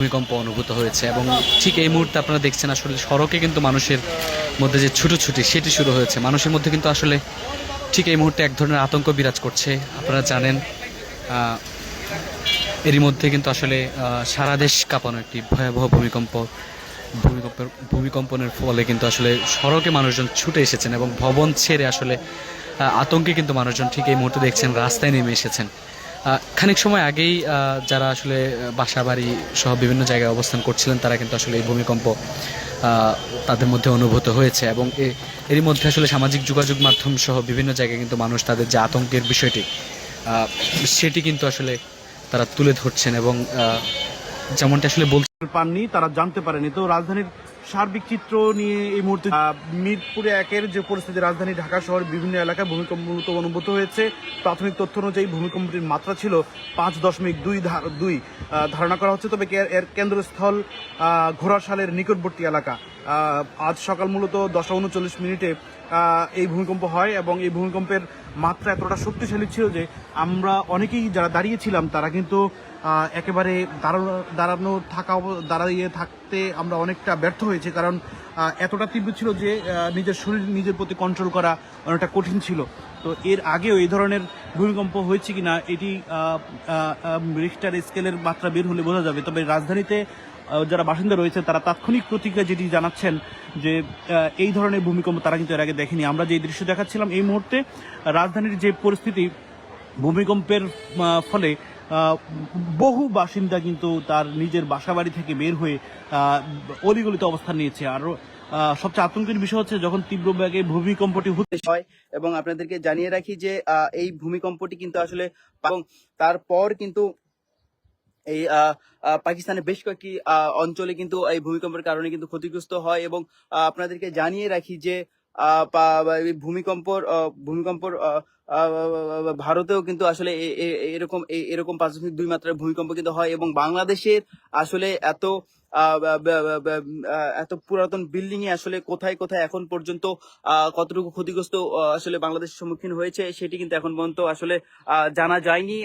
ভূমিকম্প অনুভূত হয়েছে এবং ঠিক এই মুহূর্তে আপনারা দেখছেন আসলে সড়কে কিন্তু মানুষের মধ্যে যে ছুটোছুটি, সেটি শুরু হয়েছে। মানুষের মধ্যে কিন্তু আসলে ঠিক এই মুহূর্তে এক ধরনের আতঙ্ক বিরাজ করছে। আপনারা জানেন এরই মধ্যে কিন্তু আসলে সারা দেশ কাঁপানো একটি ভয়াবহ ভূমিকম্প। ভূমিকম্পের, ভূমিকম্পনের ফলে কিন্তু আসলে সড়কে মানুষজন ছুটে এসেছেন এবং ভবন ছেড়ে আসলে আতঙ্কে কিন্তু মানুষজন ঠিক এই মুহূর্তে দেখছেন, রাস্তায় নেমে এসেছেন। খানিক সময় আগেই যারা আসলে বাসা বাড়ি সহ বিভিন্ন জায়গায় অবস্থান করছিলেন, তারা কিন্তু আসলে এই ভূমিকম্প তাদের মধ্যে অনুভূত হয়েছে এবং এরই মধ্যে আসলে সামাজিক যোগাযোগ মাধ্যম সহ বিভিন্ন জায়গায় কিন্তু মানুষ তাদের যে আতঙ্কের বিষয়টি সেটি কিন্তু আসলে তারা তুলে ধরছেন এবং যেমনটা আসলে বল পাননি, তারা জানতে পারেনি। তো রাজধানীর সার্বিক চিত্র নিয়ে এই মুহূর্তে মিরপুরে একের যে পরিস্থিতি, রাজধানী ঢাকা শহর বিভিন্ন এলাকায় ভূমিকম্প অনুভূত হয়েছে। প্রাথমিক তথ্য অনুযায়ী ভূমিকম্পটির মাত্রা ছিল পাঁচ দশমিক দুই দুই ধারণা করা হচ্ছে। তবে এর কেন্দ্রস্থল ঘোড়াশালের নিকটবর্তী এলাকা। আজ সকাল মূলত দশটা উনচল্লিশ মিনিটে এই ভূমিকম্প হয় এবং এই ভূমিকম্পের মাত্রা এতটা শক্তিশালী ছিল যে আমরা অনেকেই যারা দাঁড়িয়েছিলাম, তারা কিন্তু একেবারে দাঁড়ানো দাঁড়ানো থাকা দাঁড়িয়ে থাকতে আমরা অনেকটা ব্যর্থ হয়েছি কারণ এতটা তীব্র ছিল যে নিজের শরীর নিজের প্রতি কন্ট্রোল করা অনেকটা কঠিন ছিল। তো এর আগেও এই ধরনের ভূমিকম্প হয়েছে কিনা, এটি রিক্টার স্কেলের মাত্রা বের হলে বোঝা যাবে। তবে রাজধানীতে যারা বাসিন্দা রয়েছে, তারা তাৎক্ষণিক প্রতিক্রিয়া যেটি জানাচ্ছেন যে এই ধরনের ভূমিকম্প তারা কিন্তু এর আগে দেখেনি। আমরা যে দৃশ্য দেখাচ্ছিলাম, এই মুহূর্তে রাজধানীর যে পরিস্থিতি, ভূমিকম্পের ফলে বহু বাসিন্দা কিন্তু তার নিজের বাসাবাড়ি থেকে বের হয়ে অলিগলিতে অবস্থান নিয়েছে। আর সবচেয়ে আতঙ্কের বিষয় হচ্ছে যখন তীব্র বেগে ভূমিকম্পটি হচ্ছে হয় এবং আপনাদেরকে জানিয়ে রাখি যে এই ভূমিকম্পটি কিন্তু আসলে তারপর কিন্তু এই পাকিস্তানের বেশ কয়েকটি অঞ্চলে কিন্তু এই ভূমিকম্পের কারণে কিন্তু ক্ষতিগ্রস্ত হয় এবং আপনাদেরকে জানিয়ে রাখি যে ভূমিকম্পর ভূমিকম্পর ভারতেও কিন্তু আসলে এরকম এরকম পাঁচ দশমিক দুই মাত্রার ভূমিকম্প কিন্তু হয় এবং বাংলাদেশের আসলে এত এত পুরাতন বিল্ডিং এ আসলে কোথায় কোথায় এখন পর্যন্ত কতটুকু ক্ষতিগ্রস্ত আসলে বাংলাদেশের সম্মুখীন হয়েছে সেটি কিন্তু এখন পর্যন্ত আসলে জানা যায়নি।